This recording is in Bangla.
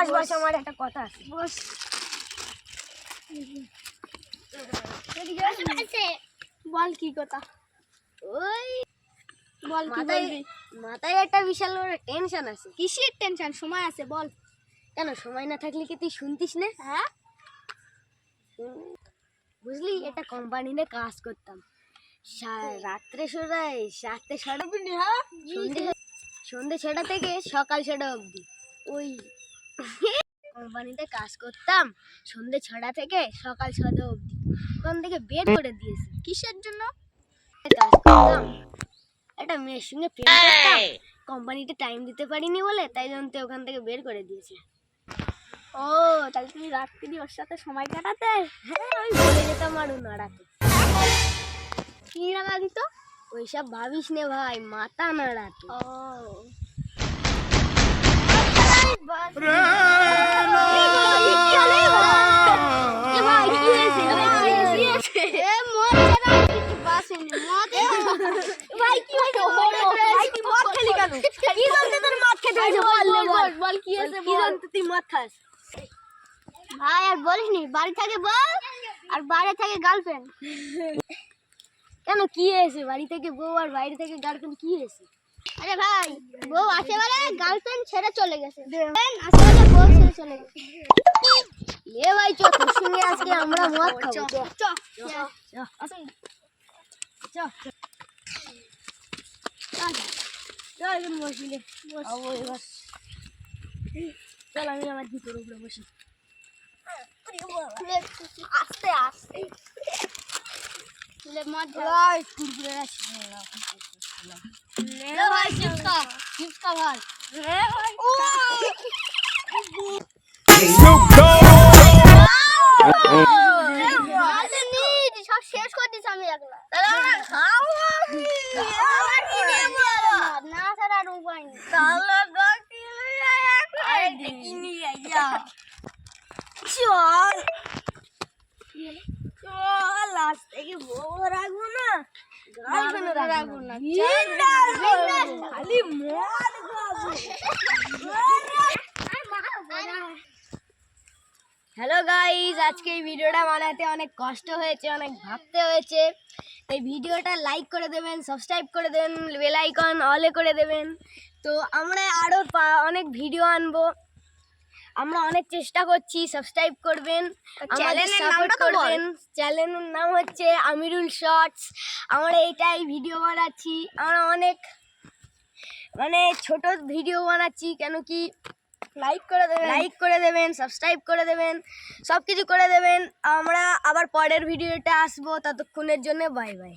বস বস আমার একটা কথা আছে। বস। বল কি কথা? ওই বল কি বলবি? মাথায় একটা বিশাল বড় টেনশন আছে। কিসের টেনশন সময় আছে বল। কেন সময় না থাকলে কি তুই শুনতিস না? হ্যাঁ? বুঝলি এটা কোম্পানি নিয়ে কাজ করতাম। রাত্রে সোড়ায় রাত্রে ছটা হ্যাঁ? সন্ধে সন্ধে ছটা থেকে সকাল ছটা অবধি। ওই কোম্পানিতে কাজ করতাম সন্ধে ছটা থেকে সকাল ছটা অবধি। ওখান থেকে বের করে দিয়েছে। কিসের জন্য? কাজ করতাম। একটা মেয়ের সঙ্গে প্রেম করতাম। কোম্পানিতে টাইম দিতে পারিনি বলে তাই জন্য তো ওখান থেকে বের করে দিয়েছে। ও তাহলে তুমি রাত্রি ওর সাথে সময় কাটাতে? হ্যাঁ ওই বলে যেতাম আর নাড়াতে। কি লাগা দিত ওইসব ভাবিস নে ভাই মাথা নাড়াতে। ও। কি জানতে তোর মদ খেতে হয়েছে বল লে, বল বল কি হয়েছে কি বল জানতে তুই মদ খাস ভাই আর বলিস নি বাড়ি থাকে বল আর বাইরে থাকে গার্লফ্রেন্ড কেন কি হয়েছে বাড়ি থেকে বউ আর বাইরে থেকে গার্লফ্রেন্ড কি হয়েছে আরে ভাই বউ আসে বলে গার্লফ্রেন্ড ছেড়ে চলে গেছে আসে বলে বউ ছেড়ে চলে গেছে এ ভাই চ তোর সঙ্গে আজকে আমরা মদ খাব চ চ চ চ এখন বসিলে এবার। চল আমি আমার জুতোর উপরে বসি। আস্তে আস্তে। সব শেষ করে দিছ আমি একলা না স্যার আর উপায় নেই চল চল লাশ থেকে বউ রাখব না গার্লফ্রেন্ড রাখব না খালি মদ গাইজ আজকে এই ভিডিওটা বানাতে অনেক কষ্ট হয়েছে অনেক ভাবতে হয়েছে। এই ভিডিওটা লাইক করে দেবেন সাবস্ক্রাইব করে দেবেন বেল আইকন অলে করে দেবেন। তো আমরা আরও অনেক ভিডিও আনব। আমরা অনেক চেষ্টা করছি সাবস্ক্রাইব করবেন সাপোর্ট করবেন। চ্যানেলের নাম হচ্ছে আমিরুল শর্টস আমরা এটাই ভিডিও বানাচ্ছি। আমরা অনেক মানে ছোট ভিডিও বানাচ্ছি কেন কি লাইক করে দেবেন। লাইক করে দেবেন সাবস্ক্রাইব করে দেবেন সব কিছু করে দেবেন। আমরা আবার পরের ভিডিওটা আসব, ততক্ষণের জন্য বাই বাই